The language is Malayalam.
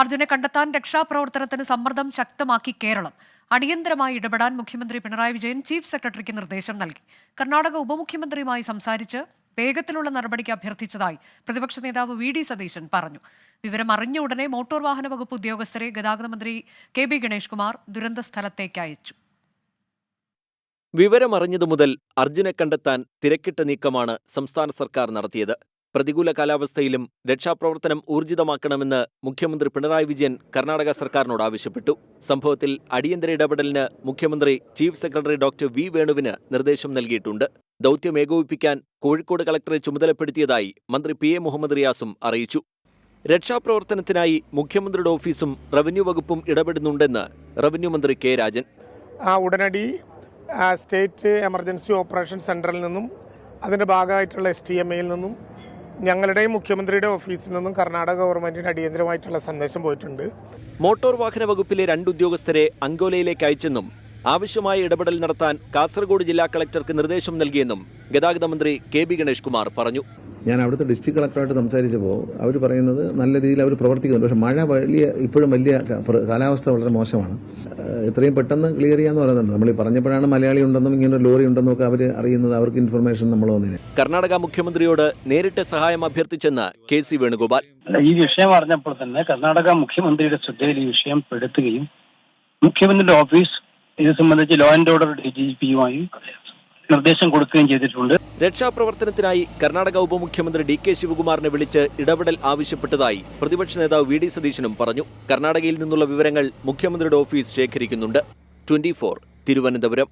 അർജുനെ കണ്ടെത്താൻ രക്ഷാപ്രവർത്തനത്തിന് സമ്മർദ്ദം ശക്തമാക്കി കേരളം. അടിയന്തരമായി ഇടപെടാൻ മുഖ്യമന്ത്രി പിണറായി വിജയൻ ചീഫ് സെക്രട്ടറിക്ക് നിർദ്ദേശം നൽകി. കർണാടക ഉപമുഖ്യമന്ത്രിയുമായി സംസാരിച്ച് വേഗത്തിലുള്ള നടപടിക്ക് അഭ്യർത്ഥിച്ചതായി പ്രതിപക്ഷ നേതാവ് വി ഡി സതീശൻ പറഞ്ഞു. വിവരം അറിഞ്ഞ ഉടനെ മോട്ടോർ വാഹന വകുപ്പ് ഉദ്യോഗസ്ഥരെ ഗതാഗത മന്ത്രി കെ ബി ഗണേഷ് കുമാർ ദുരന്ത സ്ഥലത്തേക്ക് അയച്ചു. വിവരമറിഞ്ഞതു മുതൽ അർജുനെ കണ്ടെത്താൻ തിരക്കിട്ട നീക്കമാണ് സംസ്ഥാന സർക്കാർ നടത്തിയത്. പ്രതികൂല കാലാവസ്ഥയിലും രക്ഷാപ്രവർത്തനം ഊർജിതമാക്കണമെന്ന് മുഖ്യമന്ത്രി പിണറായി വിജയൻ കർണാടക സർക്കാരിനോട് ആവശ്യപ്പെട്ടു. സംഭവത്തിൽ അടിയന്തര ഇടപെടലിന് മുഖ്യമന്ത്രി ചീഫ് സെക്രട്ടറി ഡോക്ടർ വി വേണുവിന് നിർദ്ദേശം നൽകിയിട്ടുണ്ട്. ദൗത്യം ഏകോപിപ്പിക്കാൻ കോഴിക്കോട് കളക്ടറെ ചുമതലപ്പെടുത്തിയതായി മന്ത്രി പി എ മുഹമ്മദ് റിയാസും അറിയിച്ചു. രക്ഷാപ്രവർത്തനത്തിനായി മുഖ്യമന്ത്രിയുടെ ഓഫീസും റവന്യൂ വകുപ്പും ഇടപെടുന്നുണ്ടെന്ന് റവന്യൂ മന്ത്രി കെ രാജൻ. ഉടനടി സ്റ്റേറ്റ് എമർജൻസി ഓപ്പറേഷൻ സെന്ററിൽ നിന്നും അതിന്റെ ഭാഗമായിട്ടുള്ള എസ് ടി എം എയിൽ നിന്നും ഞങ്ങളുടെയും മുഖ്യമന്ത്രിയുടെ ഓഫീസിൽ നിന്നും കർണാടക ഗവൺമെന്റിന് അടിയന്തരമായിട്ടുള്ള സന്ദേശം പോയിട്ടുണ്ട്. മോട്ടോർ വാഹന വകുപ്പിലെ രണ്ട് ഉദ്യോഗസ്ഥരെ അങ്കോലയിലേക്ക് അയച്ചെന്നും ആവശ്യമായ ഇടപെടൽ നടത്താൻ കാസർഗോഡ് ജില്ലാ കളക്ടർക്ക് നിർദ്ദേശം നൽകിയെന്നും ഗതാഗത മന്ത്രി കെ ബി ഗണേഷ് കുമാർ പറഞ്ഞു. ഞാൻ അവിടുത്തെ ഡിസ്ട്രിക്ട് കളക്ടറായിട്ട് സംസാരിച്ചപ്പോൾ അവർ പറയുന്നത് നല്ല രീതിയിൽ അവർ പ്രവർത്തിക്കുന്നുണ്ട്. പക്ഷേ മഴ വലിയ ഇപ്പോഴും വലിയ കാലാവസ്ഥ വളരെ മോശമാണ്. എത്രയും പെട്ടെന്ന് ക്ലിയർ ചെയ്യാന്ന് പറയുന്നുണ്ട്. നമ്മൾ ഈ പറഞ്ഞപ്പോഴാണ് മലയാളി ഉണ്ടെന്നും ഇങ്ങനെ ഒരു ലോറി ഉണ്ടെന്നും ഒക്കെ അവർ അറിയുന്നത്. അവർക്ക് ഇൻഫർമേഷൻ നമ്മൾ വന്നിന് കർണാടക മുഖ്യമന്ത്രിയോട് നേരിട്ട് സഹായം അഭ്യർത്ഥിച്ചെന്ന് കെ സി വേണുഗോപാൽ. ഈ വിഷയം അറിഞ്ഞപ്പോൾ തന്നെ കർണാടക മുഖ്യമന്ത്രിയുടെ ശ്രദ്ധയിൽ ഈ വിഷയം പെടുത്തുകയും മുഖ്യമന്ത്രിയുടെ ഓഫീസ് ഇത് സംബന്ധിച്ച് law and order D G പിയുമായി നിർദ്ദേശം കൊടുക്കുകയും ചെയ്തിട്ടുണ്ട്. രക്ഷാപ്രവർത്തനത്തിനായി കർണാടക ഉപമുഖ്യമന്ത്രി ഡി കെ ശിവകുമാറിനെ വിളിച്ച് ഇടപെടൽ ആവശ്യപ്പെട്ടതായി പ്രതിപക്ഷ നേതാവ് വി ഡി സതീശനും പറഞ്ഞു. കർണാടകയിൽ നിന്നുള്ള വിവരങ്ങൾ മുഖ്യമന്ത്രിയുടെ ഓഫീസ് ശേഖരിക്കുന്നുണ്ട്. ട്വന്റി തിരുവനന്തപുരം.